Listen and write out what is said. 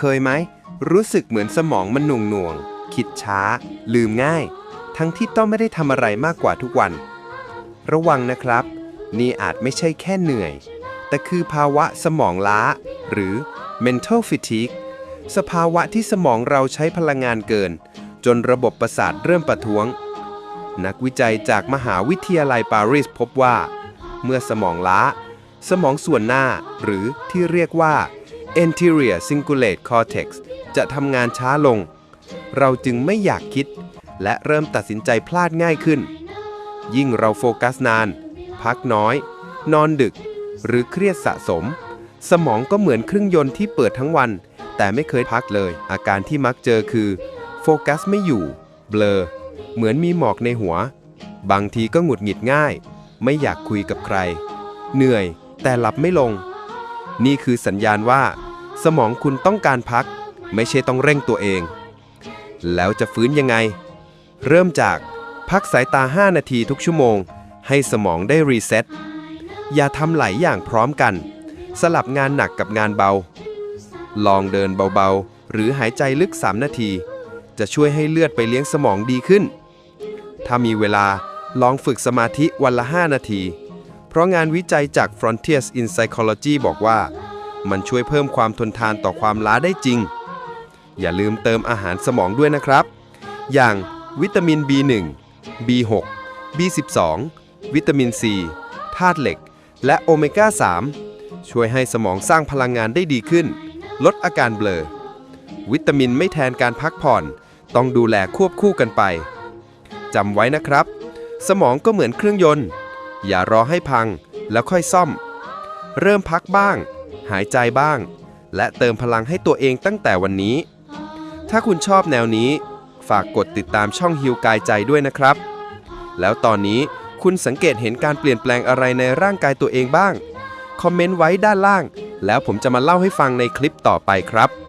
เคยไหม รู้สึกเหมือนสมองมันหน่วงหน่วง คิดช้า ลืมง่าย ทั้งที่ต้องไม่ได้ทำอะไรมากกว่าทุกวัน ระวังนะครับ นี่อาจไม่ใช่แค่เหนื่อย แต่คือภาวะสมองล้า หรือ mental fatigue สภาวะที่สมองเราใช้พลังงานเกิน จนระบบประสาทเริ่มประท้วง นักวิจัยจากมหาวิทยาลัยปารีสพบว่า เมื่อสมองล้า สมองส่วนหน้าหรือที่เรียกว่า anterior cingulate cortex จะทำงานช้าลง เราจึงไม่อยากคิด และเริ่มตัดสินใจพลาดง่ายขึ้น ยิ่งเราโฟกัสนาน พักน้อย นอนดึก หรือเครียดสะสม สมองก็เหมือนเครื่องยนต์ที่เปิดทั้งวัน แต่ไม่เคยพักเลย อาการที่มักเจอคือ โฟกัสไม่อยู่ เบลอ เหมือนมีหมอกในหัว บางทีก็หงุดหงิดง่าย ไม่อยากคุยกับใคร เหนื่อย แต่หลับไม่ลง นี่คือสัญญาณว่า สมองคุณต้องการพัก ไม่ใช่ต้องเร่งตัวเอง แล้วจะฟื้นยังไง เริ่มจากพักสายตา 5 นาทีทุกชั่วโมง ให้สมองได้รีเซ็ตอย่าทำหลายอย่างพร้อมกัน สลับงานหนักกับงานเบา ลองเดินเบาๆ หรือหายใจลึก 3 นาที จะช่วยให้เลือดไปเลี้ยงสมองดีขึ้น ถ้ามีเวลาลองฝึกสมาธิวันละ 5 นาที เพราะงานวิจัยจาก Frontiers in Psychology บอกว่า มันช่วยเพิ่มความทนทานต่อความล้าได้จริง อย่าลืมเติมอาหารสมองด้วยนะครับ อย่างวิตามิน B1 B6 B12 วิตามิน C ธาตุเหล็ก และโอเมก้า 3 ช่วยให้สมองสร้างพลังงานได้ดีขึ้น ลดอาการเบลอ วิตามินไม่แทนการพักผ่อน ต้องดูแลควบคู่กันไปจำไว้นะครับ สมองก็เหมือนเครื่องยนต์ อย่ารอให้พังแล้วค่อยซ่อม เริ่มพักบ้าง หายใจบ้าง และเติมพลังให้ตัวเองตั้งแต่วันนี้ ถ้าคุณชอบแนวนี้ ฝากกดติดตามช่องฮิวกายใจด้วยนะครับ แล้วตอนนี้คุณสังเกตเห็นการเปลี่ยนแปลงอะไรในร่างกายตัวเองบ้าง คอมเมนต์ไว้ด้านล่าง แล้วผมจะมาเล่าให้ฟังในคลิปต่อไปครับ